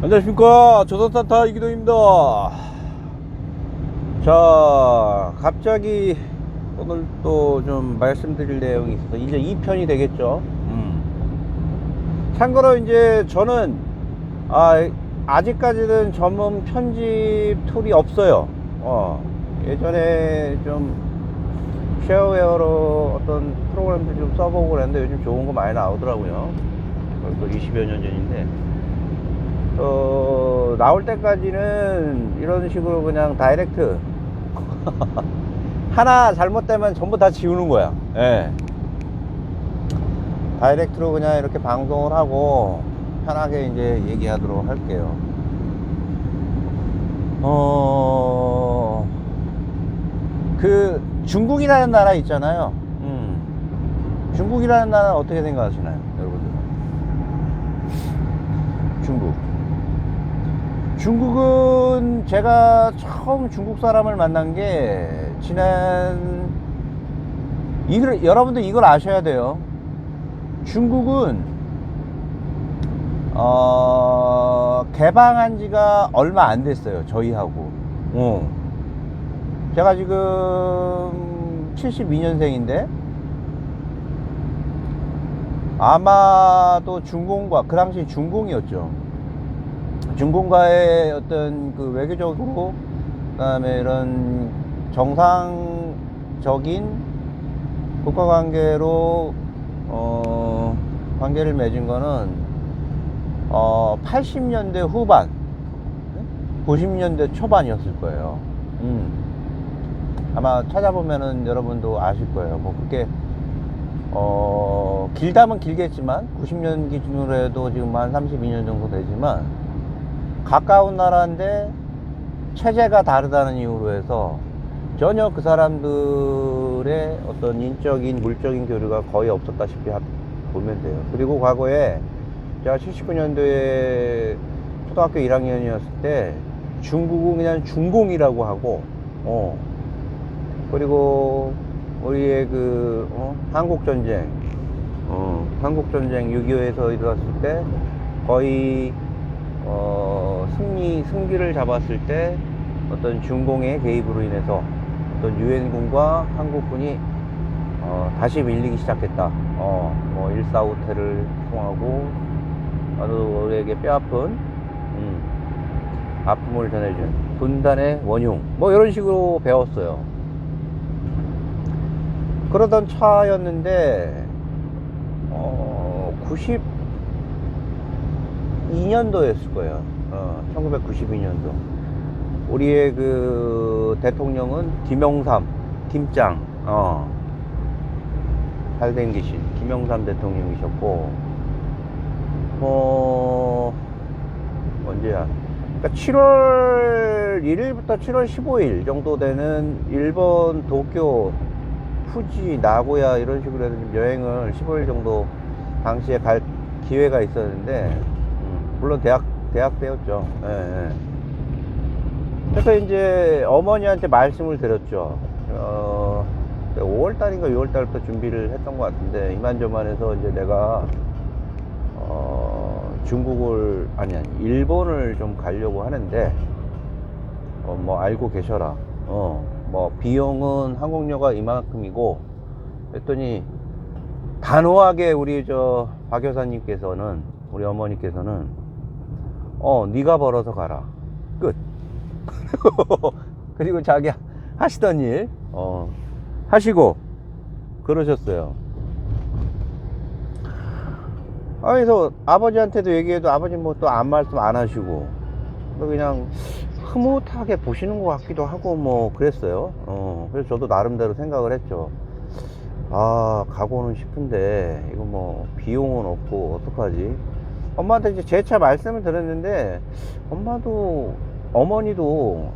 안녕하십니까. 조선산타 이기동입니다. 자 갑자기 오늘 또 좀 말씀드릴 내용이 있어서 이제 2편이 되겠죠. 음. 참고로 이제 저는 아, 아직까지는 전문 편집 툴이 없어요. 어, 예전에 좀 쉐어웨어로 어떤 프로그램들 좀 써보고 그랬는데 요즘 좋은 거 많이 나오더라고요. 벌써 20여 년 전인데 어, 나올 때까지는 이런 식으로 그냥 다이렉트 하나 잘못되면 전부 다 지우는 거야. 예. 다이렉트로 그냥 이렇게 방송을 하고 편하게 이제 얘기하도록 할게요. 어, 그 중국이라는 나라 있잖아요. 음. 중국이라는 나라 어떻게 생각하시나요, 여러분들? 중국. 중국은 제가 처음 중국 사람을 만난 게 지난 이걸 여러분들 이걸 아셔야 돼요. 중국은 어, 개방한 지가 얼마 안 됐어요. 저희하고. 어. 제가 지금 72년생인데 아마도 중공과 그 당시 중공이었죠. 중공과의 어떤 그 외교적으로 그다음에 이런 정상적인 국가 관계로 어 관계를 맺은 거는 어 80년대 후반 90년대 초반이었을 거예요. 음. 아마 찾아보면은 여러분도 아실 거예요. 뭐 그게 어 길다면 길겠지만 90년 기준으로 해도 지금 한 32년 정도 되지만 가까운 나라인데 체제가 다르다는 이유로 해서 전혀 그 사람들의 어떤 인적인 물적인 교류가 거의 없었다시피 하- 보면 돼요. 그리고 과거에 제가 79년도에 초등학교 1학년이었을 때 중국은 그냥 중공이라고 하고 어 그리고 우리의 그 어? 한국 전쟁 어 한국 전쟁 6.25에서 일어났을 때 거의 어, 승리, 승기를 잡았을 때 어떤 중공의 개입으로 인해서 어떤 유엔군과 한국군이 어, 다시 밀리기 시작했다. 어, 뭐, 145태를 통하고 아주 우리에게 뼈아픈, 음, 아픔을 전해준 분단의 원흉. 뭐, 이런 식으로 배웠어요. 그러던 차였는데, 어, 90, 2년도였을 거예요. 어, 1992년도. 우리의 그 대통령은 김영삼, 김짱, 어, 살된 계신 김영삼 대통령이셨고, 뭐, 언제야? 그러니까 7월 1일부터 7월 15일 정도 되는 일본 도쿄, 후지, 나고야 이런 식으로 해서 좀 여행을 15일 정도 당시에 갈 기회가 있었는데, 음, 물론 대학 대학 때였죠. 예, 예. 그래서 이제 어머니한테 말씀을 드렸죠. 어, 5월 달인가 6월 달부터 준비를 했던 것 같은데 이만저만해서 이제 내가 어, 중국을 아니 아니 일본을 좀 가려고 하는데 어, 뭐 알고 계셔라. 어, 뭐 비용은 항공료가 이만큼이고 했더니 단호하게 우리 저 박 여사님께서는 우리 어머니께서는 어 네가 벌어서 가라. 끝. 그리고 자기 하시던 일 어, 하시고 그러셨어요. 아 그래서 아버지한테도 얘기해도 아버지 뭐 또 아무 말씀 안 하시고 또 그냥 흐뭇하게 보시는 것 같기도 하고 뭐 그랬어요. 어, 그래서 저도 나름대로 생각을 했죠. 아 가고는 싶은데 이거 뭐 비용은 없고 어떡하지 엄마한테 이제 재차 말씀을 드렸는데 엄마도 어머니도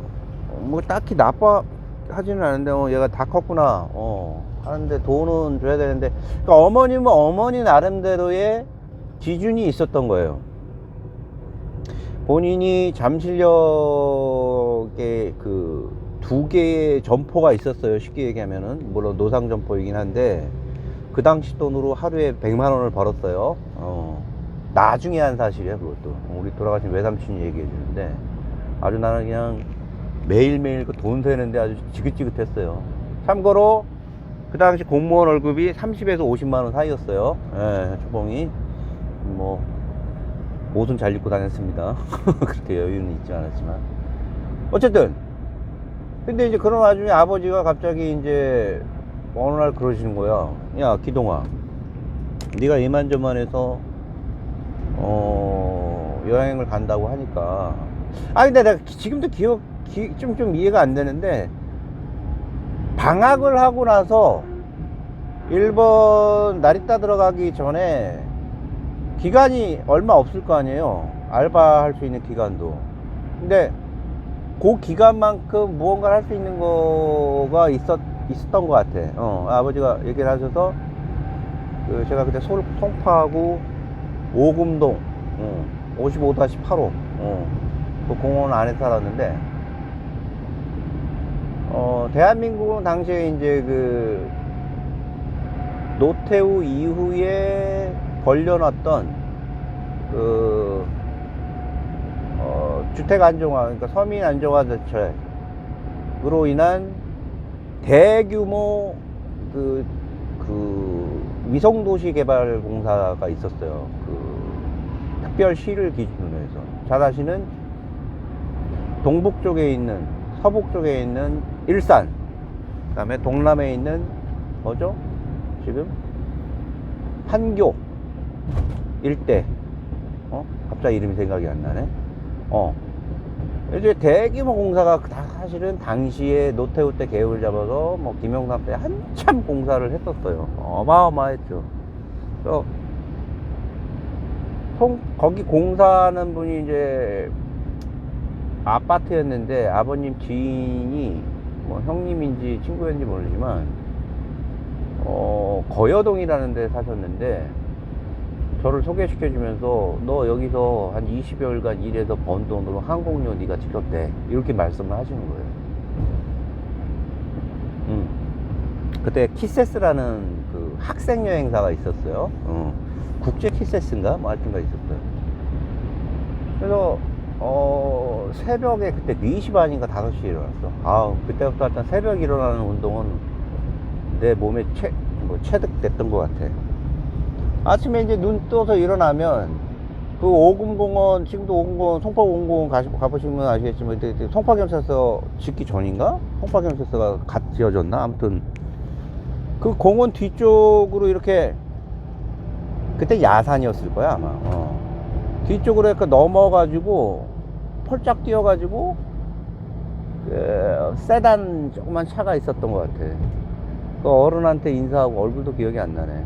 뭐 딱히 나빠 하지는 않은데 어, 얘가 다 컸구나 어 하는데 돈은 줘야 되는데 그러니까 어머님은 어머니 나름대로의 기준이 있었던 거예요 본인이 잠실역에 그 두 개의 점포가 있었어요. 쉽게 얘기하면은 물론 노상 점포이긴 한데 그 당시 돈으로 하루에 100만 원을 벌었어요. 어. 나중에 한 사실이야 그것도. 우리 돌아가신 외삼촌이 얘기해 주는데. 아주 나는 그냥 매일매일 그 돈 세는데 아주 지긋지긋했어요. 참고로 그 당시 공무원 월급이 30에서 50만 원 사이였어요. 예 초봉이. 뭐 옷은 잘 입고 다녔습니다. 그렇게 여유는 있지 않았지만. 어쨌든. 근데 이제 그런 와중에 아버지가 갑자기 이제 어느 날 그러시는 거야. 야 기동아. 네가 이만저만해서 어 여행을 간다고 하니까. 아 근데 내가 기- 지금도 기억 기, 좀, 좀 이해가 안 되는데 방학을 하고 나서 일본 나리타 들어가기 전에 기간이 얼마 없을 거 아니에요. 알바할 수 있는 기간도. 근데 그 기간만큼 무언가를 할 수 있는 거가 있었, 있었던 것 같아. 어, 아버지가 얘기를 하셔서 그 제가 그때 서울 송파하고 오금동 어, 55-8호 어, 그 공원 안에 살았는데 어, 대한민국은 당시에 이제 그 노태우 이후에 벌려놨던 그 어, 주택 안정화 그러니까 서민 안정화 대책으로 인한 대규모 그, 그 위성도시 개발 공사가 있었어요. 그 특별시를 기준으로 해서 잘아시는 동북 쪽에 있는 서북 쪽에 있는 일산 그다음에 동남에 있는 뭐죠? 지금 판교 일대 어 갑자기 이름이 생각이 안 나네. 어 이제 대규모 공사가 다 사실은 당시에 노태우 때 계획을 잡아서 뭐 김영삼 때 한참 공사를 했었어요. 어마어마했죠. 그래서 송- 거기 공사하는 분이 이제 아파트였는데 아버님 지인이 뭐 형님인지 친구였는지 모르지만 어 거여동이라는 데 사셨는데 저를 소개시켜 주면서 너 여기서 한 20여일간 일해서 번 돈으로 항공료 네가 내 이렇게 말씀을 하시는 거예요. 음. 그때 키세스라는 그 학생 여행사가 있었어요. 어. 국제 키세스인가 뭐 하여튼가 있었어요. 그래서 어 새벽에 그때 4시 반인가 5시에 일어났어. 아 그때부터 일단 새벽 일어나는 운동은 내 몸에 채, 뭐 체득됐던 것 같아. 아침에 이제 눈 떠서 일어나면 그 오금공원 지금도 오금공원 송파공원 가보시면 아시겠지만 송파경찰서 짓기 전인가 송파경찰서가 갓 지어졌나 아무튼 그 공원 뒤쪽으로 이렇게 그때 야산이었을 거야 아마 어. 뒤쪽으로 이렇게 넘어가지고 펄짝 뛰어가지고 그 세단 조그만 차가 있었던 것 같아 그 어른한테 인사하고 얼굴도 기억이 안 나네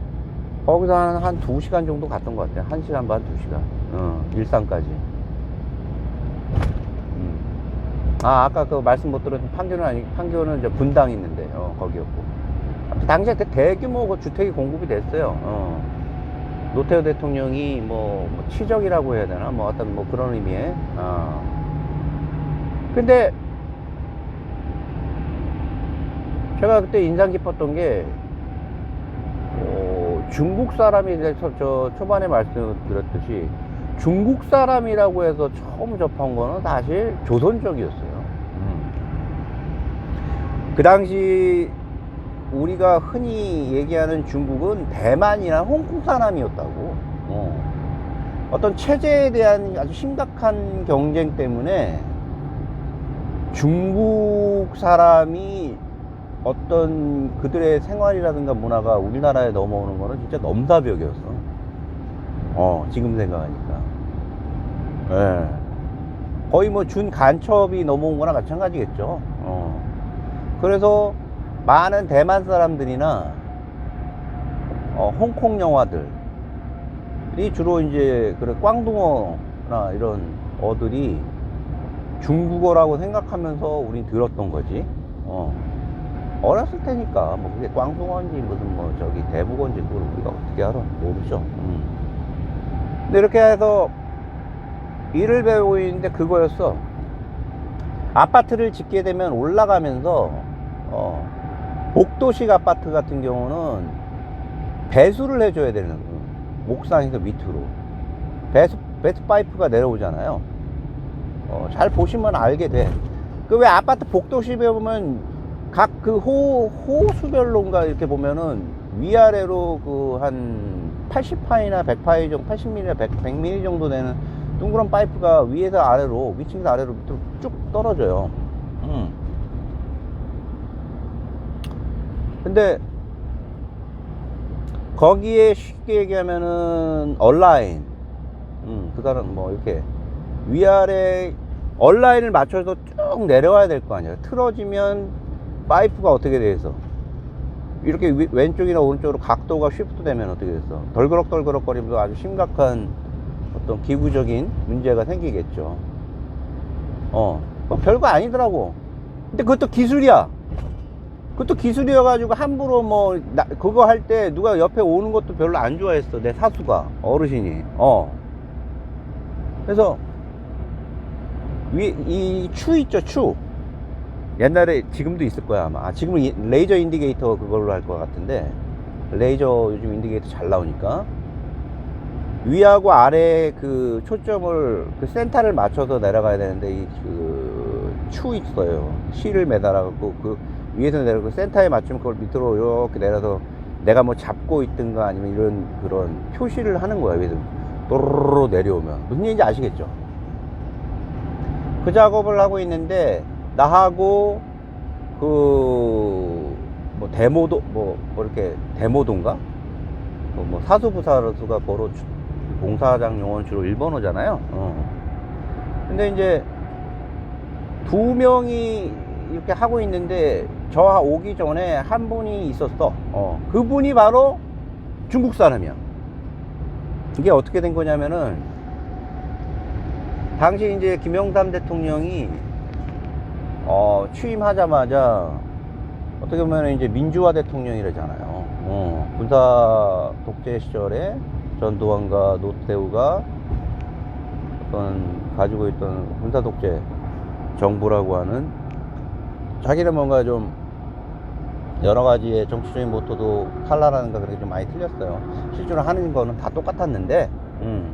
거기서 한, 한 2시간 정도 갔던 것 같아요. 1시간 반, 2시간. 어, 일산까지. 음. 아, 아까 그 말씀 못 들었던 판교는 아니, 판교는 이제 분당 있는데, 어, 거기였고. 당시에 그 대규모 그 주택이 공급이 됐어요. 어. 노태우 대통령이 뭐, 뭐 치적이라고 해야 되나? 뭐 어떤 뭐 그런 의미의. 어. 근데, 제가 그때 인상 깊었던 게, 어, 중국 사람에 대해서 저 초반에 말씀드렸듯이 중국 사람이라고 해서 처음 접한 거는 사실 조선족이었어요. 음. 그 당시 우리가 흔히 얘기하는 중국은 대만이나 홍콩 사람이었다고. 어. 어떤 체제에 대한 아주 심각한 경쟁 때문에 중국 사람이 어떤 그들의 생활이라든가 문화가 우리나라에 넘어오는 거는 진짜 넘사벽이었어. 어, 지금 생각하니까. 예. 거의 뭐 준 간첩이 넘어온 거나 마찬가지겠죠. 어. 그래서 많은 대만 사람들이나 어, 홍콩 영화들이 주로 이제 그래 꽝둥어나 이런 어들이 중국어라고 생각하면서 우린 들었던 거지. 어. 어렸을 테니까 뭐 그게 꽝둥어인지 무슨 뭐 저기 대북어인지 그걸 우리가 어떻게 알아 모르죠 음. 근데 이렇게 해서 일을 배우고 있는데 그거였어 아파트를 짓게 되면 올라가면서 어, 복도식 아파트 같은 경우는 배수를 해줘야 되는 거예요 옥상에서 밑으로 배스, 배스 파이프가 내려오잖아요. 어, 잘 보시면 알게 돼. 그 왜 아파트 복도시에 보면 각 그 호, 호수별로인가 이렇게 보면은 위아래로 그 한 80파이나 100파이 정도, 80mm나 100, 100mm 정도 되는 둥그런 파이프가 위에서 아래로, 위층에서 아래로 쭉 떨어져요. 음. 근데 거기에 쉽게 얘기하면은 얼라인 음, 그다음 뭐 이렇게 위아래 얼라인을 맞춰서 쭉 내려와야 될 거 아니에요. 틀어지면 파이프가 어떻게 돼서. 이렇게 위- 왼쪽이나 오른쪽으로 각도가 쉬프트 되면 어떻게 됐어 덜그럭덜그럭 거리면서 아주 심각한 어떤 기구적인 문제가 생기겠죠. 어, 뭐 별거 아니더라고. 근데 그것도 기술이야 그것도 기술이어가지고 함부로 뭐 나- 그거 할 때 누가 옆에 오는 것도 별로 안 좋아했어 내 사수가 어르신이. 어. 그래서 위이추 있죠 추. 옛날에 지금도 있을 거야 아마. 아, 지금은 이- 레이저 인디게이터 그걸로 할 것 같은데. 레이저 요즘 인디게이터 잘 나오니까. 위하고 아래 그 초점을 그 센터를 맞춰서 내려가야 되는데 이그 추 있어요. 실을 매달아갖고 그 위에서 내려고 센터에 맞추면 그걸 밑으로 이렇게 내려서 내가 뭐 잡고 있든가 아니면 이런 그런 표시를 하는 거야 위에서. 또르르 내려오면. 무슨 얘기인지 아시겠죠? 그 작업을 하고 있는데 나하고 그 뭐 데모도 뭐, 뭐 이렇게 데모도인가? 뭐, 뭐 사수부사수가 보로 주- 공사장 용어는 주로 일본어잖아요. 어. 근데 이제 두 명이 이렇게 하고 있는데 저 오기 전에 한 분이 있었어 어. 그분이 바로 중국 사람이야 이게 어떻게 된 거냐면은 당시 이제 김영삼 대통령이 어, 취임하자마자 어떻게 보면 이제 민주화 대통령이라잖아요. 어, 군사 독재 시절에 전두환과 노태우가 어떤 가지고 있던 군사 독재 정부라고 하는 자기는 뭔가 좀 여러 가지의 정치적인 모토도 칼라라는가 그렇게 좀 많이 틀렸어요. 실제로 하는 거는 다 똑같았는데, 음.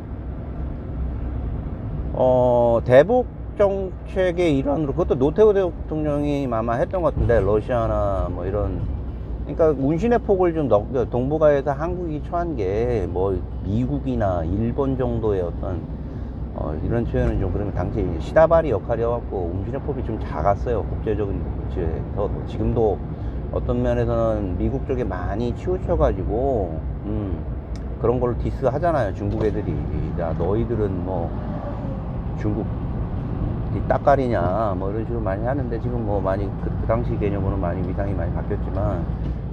어, 대북 정책의 일환으로 그것도 노태우 대통령이 아마 했던 것 같은데 러시아나 뭐 이런 그러니까 운신의 폭을 좀 넓, 동북아에서 한국이 처한 게 뭐 미국이나 일본 정도의 어떤 어, 이런 표현은 좀 그러면 당시 시다바리 운신의 폭이 좀 작았어요. 국제적인 국제에서 지금도 어떤 면에서는 미국 쪽에 많이 치우쳐가지고 음, 그런 걸로 디스 하잖아요 중국 애들이. 야 너희들은 뭐 중국 이 따까리냐 뭐 이런 식으로 많이 하는데 지금 뭐 많이 그, 그 당시 개념으로는 많이 위상이 많이 바뀌었지만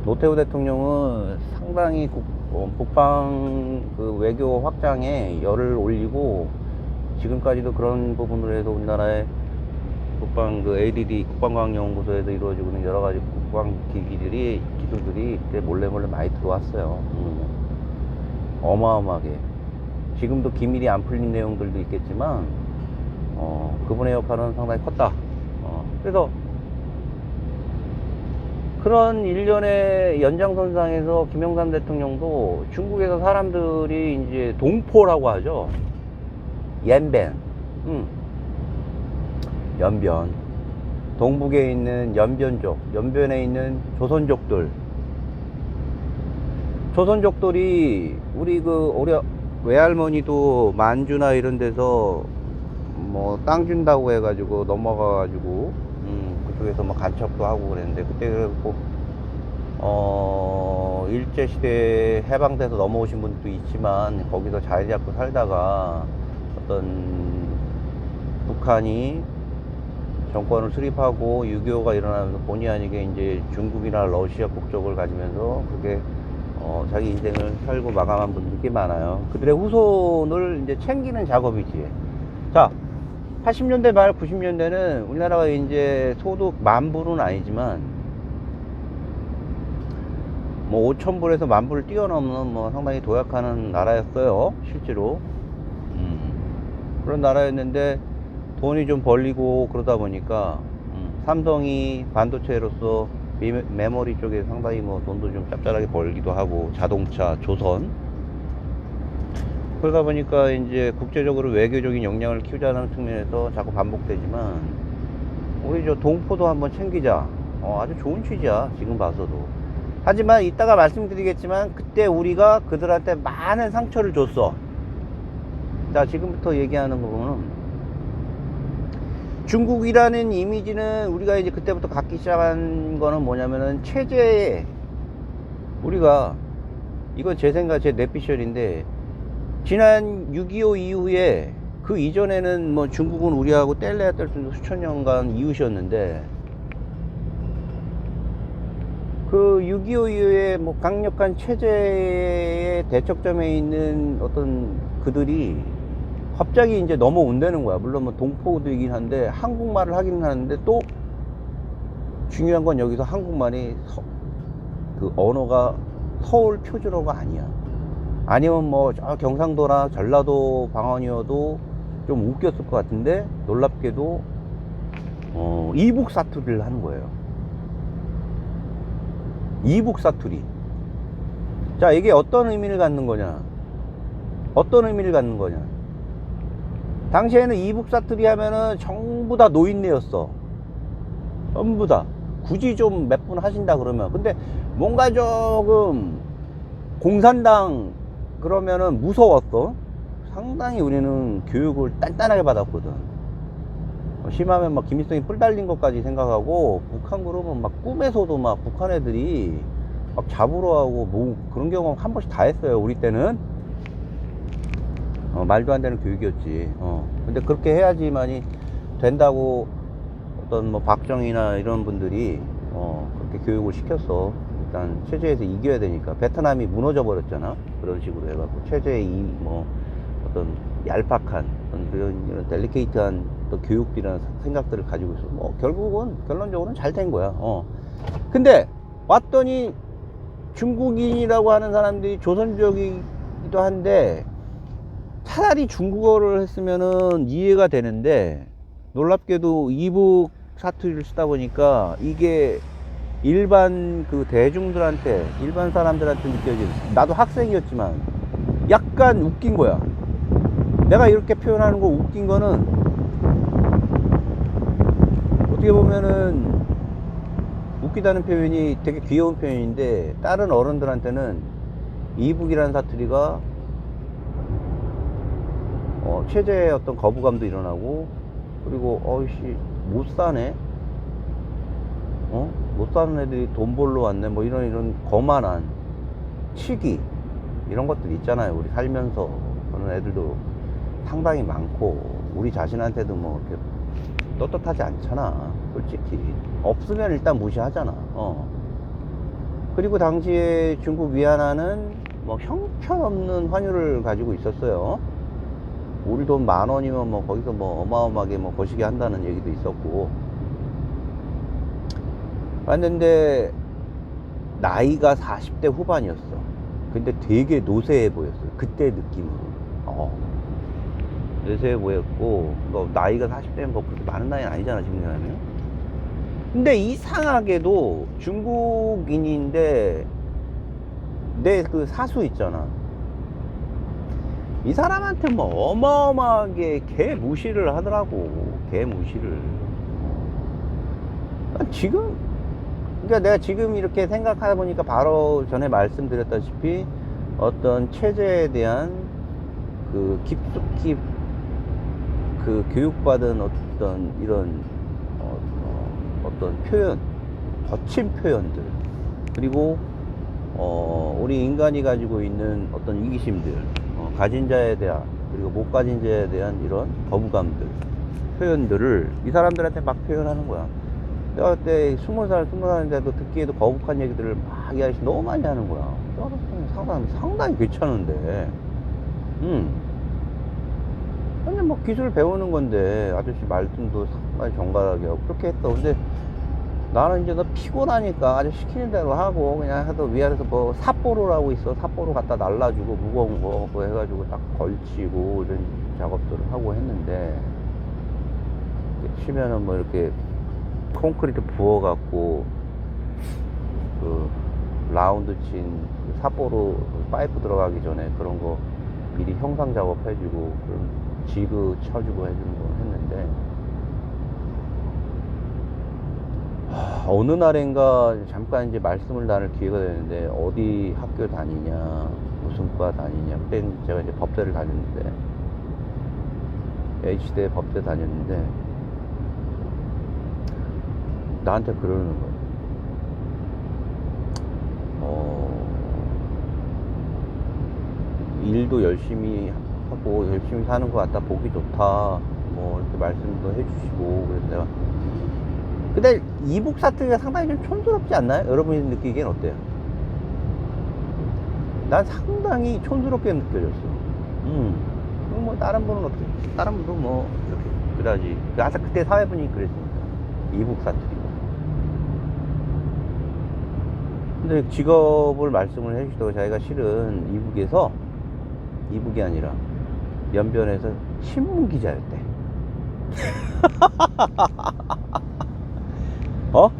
노태우 대통령은 상당히 국, 어, 북방 그 외교 확장에 열을 올리고 지금까지도 그런 부분으로 해서 우리나라의 국방 그 ADD 국방과학연구소에서 이루어지고 있는 여러 가지 국방 기기들이 기술들이 그때 몰래 몰래 많이 들어왔어요. 음. 어마어마하게. 지금도 기밀이 안 풀린 내용들도 있겠지만 어, 그분의 역할은 상당히 컸다. 어, 그래서 그런 일련의 연장선상에서 김영삼 대통령도 중국에서 사람들이 이제 동포라고 하죠. 옌벤, 음. 연변, 동북에 있는 연변족, 연변에 있는 조선족들. 조선족들이 우리 그 우리 외할머니도 만주나 이런 데서 뭐 땅 준다고 해가지고 넘어가가지고 음 그쪽에서 뭐 간척도 하고 그랬는데 그때 그래갖고 어 일제 시대 해방돼서 넘어오신 분도 있지만 거기서 자리 잡고 살다가 어떤 북한이 정권을 수립하고 6.25가 일어나면서 본의 아니게 이제 중국이나 러시아 국적을 가지면서 그게 어, 자기 인생을 살고 마감한 분들이 꽤 많아요. 그들의 후손을 이제 챙기는 작업이지. 자, 80년대 말 90년대는 우리나라가 이제 소득 만 불은 아니지만 뭐 5천 불에서 만 불을 뛰어넘는 뭐 상당히 도약하는 나라였어요. 실제로. 음, 그런 나라였는데 돈이 좀 벌리고 그러다 보니까 음, 삼성이 반도체로서 미- 메모리 쪽에 상당히 뭐 돈도 좀 짭짤하게 벌기도 하고 자동차, 조선 그러다 보니까 이제 국제적으로 외교적인 역량을 키우자는 측면에서 자꾸 반복되지만 우리 저 동포도 한번 챙기자. 어, 아주 좋은 취지야. 지금 봐서도. 하지만 이따가 말씀드리겠지만 그때 우리가 그들한테 많은 상처를 줬어. 자, 지금부터 얘기하는 부분은 중국이라는 이미지는 우리가 이제 그때부터 갖기 시작한 거는 뭐냐면은 체제에 우리가 이건 제 생각 제 내피셜인데 지난 6.25 이후에 그 이전에는 뭐 중국은 우리하고 뗄래야 뗄수 없는 수천 년간 이웃이었는데 그 6.25 이후에 뭐 강력한 체제의 대척점에 있는 어떤 그들이 갑자기 이제 넘어온다는 거야. 물론 뭐 동포들이긴 한데 한국말을 하기는 하는데 또 중요한 건 여기서 한국말이 서- 그 언어가 서울 표준어가 아니야. 아니면 뭐 저 경상도나 전라도 방언이어도 좀 웃겼을 것 같은데 놀랍게도 어, 이북 사투리를 하는 거예요. 이북 사투리. 자, 이게 어떤 의미를 갖는 거냐? 어떤 의미를 갖는 거냐? 당시에는 이북 사투리 하면은 전부 다 노인네였어. 전부 다. 굳이 좀 몇 분 하신다 그러면. 근데 뭔가 조금 공산당 그러면은 무서웠어. 상당히 우리는 교육을 단단하게 받았거든. 어, 심하면 막 김일성이 뿔 달린 것까지 생각하고 북한 그러면 막 꿈에서도 막 북한 애들이 막 잡으러 하고 뭐 그런 경우 한 번씩 다 했어요. 우리 때는. 어, 말도 안 되는 교육이었지. 어. 근데 그렇게 해야지만이 된다고 어떤 뭐 박정희나 이런 분들이 어, 그렇게 교육을 시켰어. 일단 체제에서 이겨야 되니까. 베트남이 무너져 버렸잖아. 그런 식으로 해갖고 체제의 이 뭐 어떤 얄팍한 어떤 그런 이런 델리케이트한 또 교육이라는 생각들을 가지고 있어. 뭐 결국은 결론적으로는 잘 된 거야. 어. 근데 왔더니 중국인이라고 하는 사람들이 조선족이기도 한데 차라리 중국어를 했으면은 이해가 되는데 놀랍게도 이북 사투리를 쓰다 보니까 이게 일반 그 대중들한테 일반 사람들한테 느껴지는 나도 학생이었지만 약간 웃긴 거야. 내가 이렇게 표현하는 거 웃긴 거는 어떻게 보면은 웃기다는 표현이 되게 귀여운 표현인데 다른 어른들한테는 이북이라는 사투리가 어, 체제의 어떤 거부감도 일어나고 그리고 어이씨 못 사네? 어? 못 사는 애들이 돈 벌러 왔네? 뭐 이런 이런 거만한 치기 이런 것들 있잖아요 우리 살면서. 그런 애들도 상당히 많고 우리 자신한테도 뭐 이렇게 떳떳하지 않잖아 솔직히. 없으면 일단 무시하잖아 어. 그리고 당시에 중국 위안화는 뭐 형편없는 환율을 가지고 있었어요 우리 돈 만 원이면 뭐 거기서 뭐 어마어마하게 뭐 거시기 한다는 얘기도 있었고. 왔는데 나이가 40대 후반이었어. 근데 되게 노쇠해 보였어요. 그때 느낌으로. 어. 노쇠해 보였고 뭐 나이가 40대면 뭐 그렇게 많은 나이는 아니잖아 지금 생각하면. 근데 이상하게도 중국인인데 내 그 사수 있잖아 이 사람한테 뭐 어마어마하게 개 무시를 하더라고 개 무시를. 난 지금 그러니까 내가 지금 이렇게 생각하다 보니까 바로 전에 말씀드렸다시피 어떤 체제에 대한 그 깊숙이 그 교육받은 어떤 이런 어, 어, 어떤 표현 거친 표현들 그리고 어, 우리 인간이 가지고 있는 어떤 이기심들 어, 가진 자에 대한 그리고 못 가진 자에 대한 이런 거부감들 표현들을 이 사람들한테 막 표현하는 거야. 내가 그때 스무 살 스무 살인데도 듣기에도 거북한 얘기들을 막 이야기 너무 많이 하는 거야. 상당히, 상당히 괜찮은데. 음 아니 뭐 기술 배우는 건데 아저씨 말씀도 상당히 정갈하게 하고 그렇게 했어 근데 나는 이제 너 피곤하니까 아주 시키는 대로 하고 그냥 해도 위아래서 뭐 삿포로라고 있어. 삿포로 갖다 날라주고 무거운 거 그거 해가지고 딱 걸치고 이런 작업들을 하고 했는데 치면은 뭐 이렇게 콘크리트 부어갖고 그 라운드 친그 삿포로 파이프 들어가기 전에 그런 거 미리 형상 작업해주고 지그 쳐주고 해주는 거 했는데 하, 어느 날인가 잠깐 이제 말씀을 나눌 기회가 되는데 어디 학교 다니냐 무슨 과 다니냐 그때는 제가 이제 법대를 다녔는데 H대 법대 다녔는데 나한테 그러는 거예요. 어, 일도 열심히 하고 열심히 사는 것 같다 보기 좋다 뭐 이렇게 말씀도 해주시고 그래서 내가 근데 이북 사투리가 상당히 좀 촌스럽지 않나요? 여러분이 느끼기엔 어때요? 난 상당히 촌스럽게 느껴졌어. 음. 뭐 다른 분은 어떻게? 다른 분도 뭐 이렇게 그러지. 그 아까 그때 사회분이 그랬으니까 이북 사투리가. 근데 직업을 말씀을 해주시다가 자기가 실은 이북에서 이북이 아니라 연변에서 신문 기자였대. 어?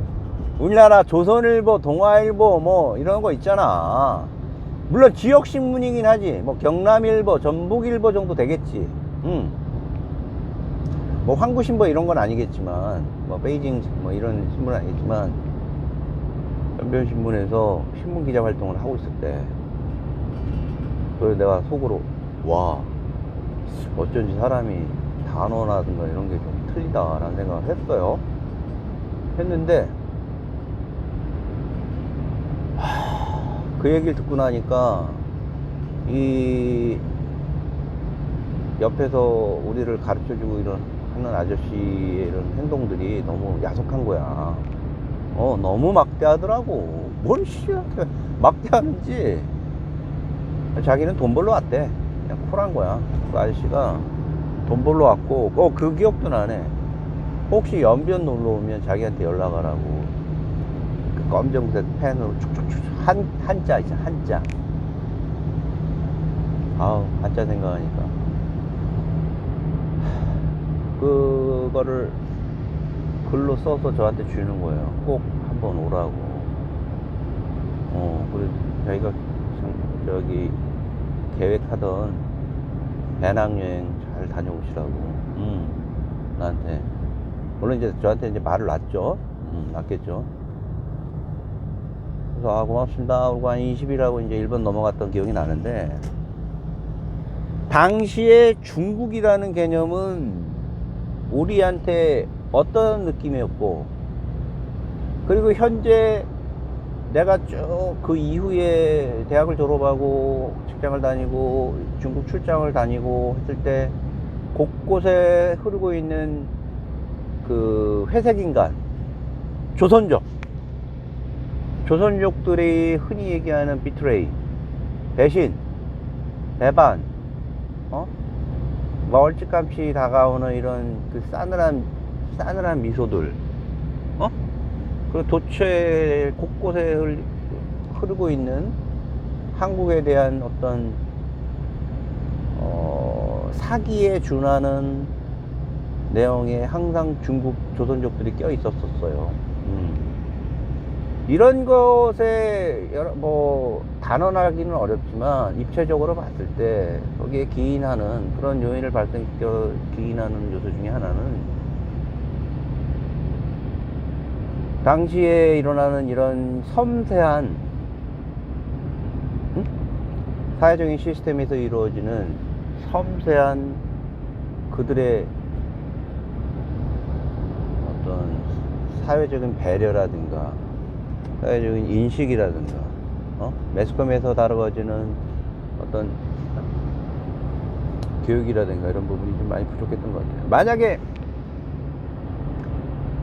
우리나라 조선일보, 동아일보 뭐 이런 거 있잖아. 물론 지역 신문이긴 하지. 뭐 경남일보, 전북일보 정도 되겠지. 응. 뭐 황구신보 이런 건 아니겠지만, 뭐 베이징 뭐 이런 신문은 아니겠지만, 연변신문에서 신문 기자 활동을 하고 있을 때, 그래서 내가 속으로 와 어쩐지 사람이 단어라든가 이런 게 좀 틀리다라는 생각을 했어요. 했는데 하, 그 얘기를 듣고 나니까 이 옆에서 우리를 가르쳐주고 이런 하는 아저씨의 이런 행동들이 너무 야속한 거야. 어 너무 막대하더라고. 뭘 씨한테 막대하는지. 자기는 돈 벌러 왔대. 그냥 쿨한 거야. 그 아저씨가 돈 벌러 왔고, 어, 그 기억도 나네. 혹시 연변 놀러 오면 자기한테 연락하라고. 그 검정색 펜으로 축축축 한, 한자 있잖아, 한자. 아우, 한자 생각하니까. 그거를 글로 써서 저한테 주는 거예요. 꼭 한번 오라고. 어, 그래서 자기가 참 저기 계획하던 배낭여행 잘 다녀오시라고. 음, 나한테. 물론 이제 저한테 이제 말을 놨죠. 음, 놨겠죠. 그래서 아 고맙습니다. 그리고 한 20일하고 이제 일본 넘어갔던 기억이 나는데 당시에 중국이라는 개념은 우리한테 어떤 느낌이었고 그리고 현재 내가 쭉 그 이후에 대학을 졸업하고 직장을 다니고 중국 출장을 다니고 했을 때 곳곳에 흐르고 있는 그 회색 인간 조선족. 조선족들이 흔히 얘기하는 비트레이 배신 배반 어? 멀찌감치 다가오는 이런 그 싸늘한 싸늘한 미소들 어? 그리고 도처에 곳곳에 흘- 흐르고 있는 한국에 대한 어떤 어, 사기에 준하는 내용에 항상 중국 조선족들이 껴 있었었어요. 음. 이런 것에 여러 뭐 단언하기는 어렵지만 입체적으로 봤을 때 거기에 기인하는 그런 요인을 발생시켜 기인하는 요소 중에 하나는 당시에 일어나는 이런 섬세한 응? 사회적인 시스템에서 이루어지는 섬세한 그들의 어떤 사회적인 배려라든가 사회적인 인식이라든가 어? 매스컴에서 다뤄지는 어떤 교육이라든가 이런 부분이 좀 많이 부족했던 것 같아요. 만약에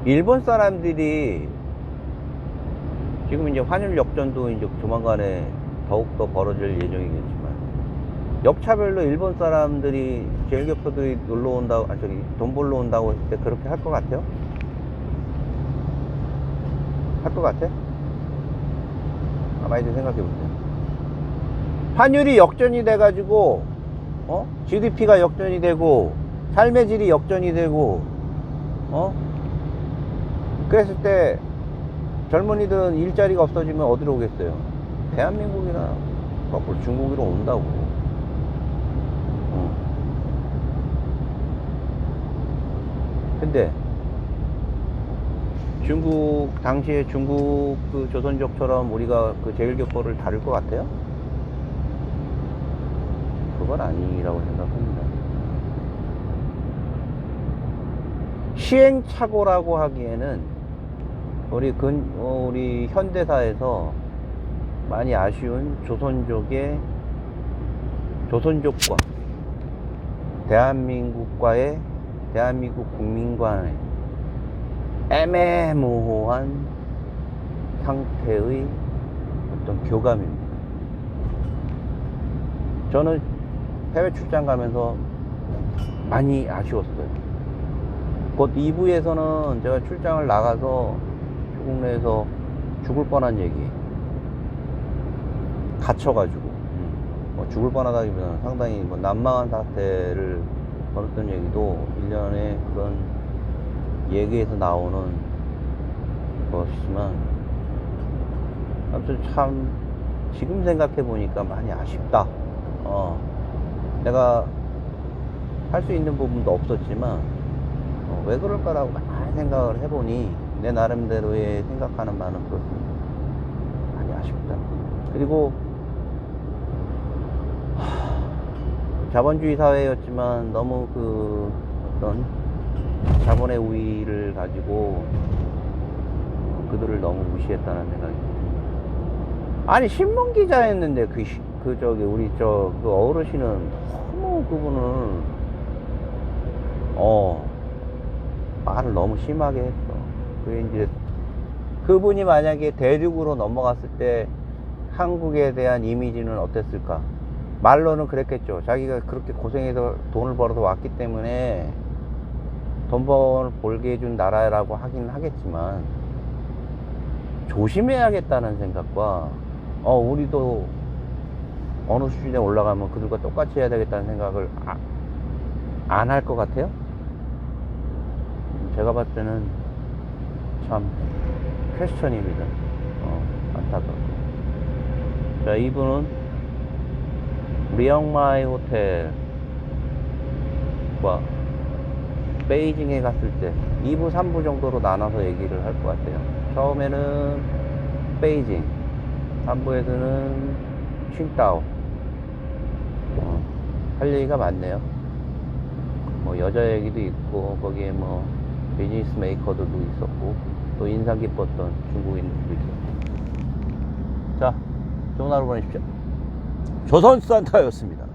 일본 사람들이 지금 이제 환율 역전도 이제 조만간에 더욱더 벌어질 예정이겠지만 역차별로 일본 사람들이 제일교포들이 놀러 온다고 아 저기 돈 벌러 온다고 했을 때 그렇게 할 것 같아요? 할 것 같아? 아마 이제 생각해보세요. 환율이 역전이 돼가지고, 어? GDP가 역전이 되고, 삶의 질이 역전이 되고, 어? 그랬을 때, 젊은이들은 일자리가 없어지면 어디로 오겠어요? 대한민국이나 거꾸로 중국으로 온다고. 어. 근데, 중국 당시에 중국 그 조선족처럼 우리가 그 제일교포를 다룰 것 같아요? 그건 아니라고 생각합니다. 시행착오라고 하기에는 우리 근 어, 우리 현대사에서 많이 아쉬운 조선족의 조선족과 대한민국과의 대한민국 국민과의 애매모호한 상태의 어떤 교감입니다. 저는 해외 출장 가면서 많이 아쉬웠어요. 곧 2부에서는 제가 출장을 나가서 중국 내에서 죽을 뻔한 얘기. 갇혀가지고. 음, 뭐 죽을 뻔하다기보다는 상당히 뭐 난망한 사태를 벌였던 얘기도 일련의 그런 얘기에서 나오는 것이지만 아무튼 참 지금 생각해 보니까 많이 아쉽다. 어, 내가 할 수 있는 부분도 없었지만 어, 왜 그럴까라고 많이 생각을 해보니 내 나름대로의 생각하는 바는 그렇습니다. 많이 아쉽다. 그리고 하, 자본주의 사회였지만 너무 그 어떤 자본의 우위를 가지고 그들을 너무 무시했다는 생각이 듭니다. 아니 신문 기자였는데 그, 시- 그 저기 우리 저 그 어르신은 너무 그분은 어 말을 너무 심하게 했어. 그게 이제 그분이 만약에 대륙으로 넘어갔을 때 한국에 대한 이미지는 어땠을까? 말로는 그랬겠죠. 자기가 그렇게 고생해서 돈을 벌어서 왔기 때문에 돈 벌, 벌게 해준 나라라고 하긴 하겠지만 조심해야겠다는 생각과 어 우리도 어느 수준에 올라가면 그들과 똑같이 해야 되겠다는 생각을 안할 것 같아요. 제가 봤을 때는 참 퀘스천입니다. 어, 안타깝고. 자, 이분은 리앙마이 호텔과 베이징에 갔을 때 2부, 3부 정도로 나눠서 얘기를 할 것 같아요. 처음에는 베이징, 3부에서는 칭따오. 어, 할 얘기가 많네요. 뭐 여자 얘기도 있고 거기에 뭐 비즈니스 메이커들도 있었고 또 인상 깊었던 중국인들도 있었고 자 좋은 하루 보내십시오 조선 산타였습니다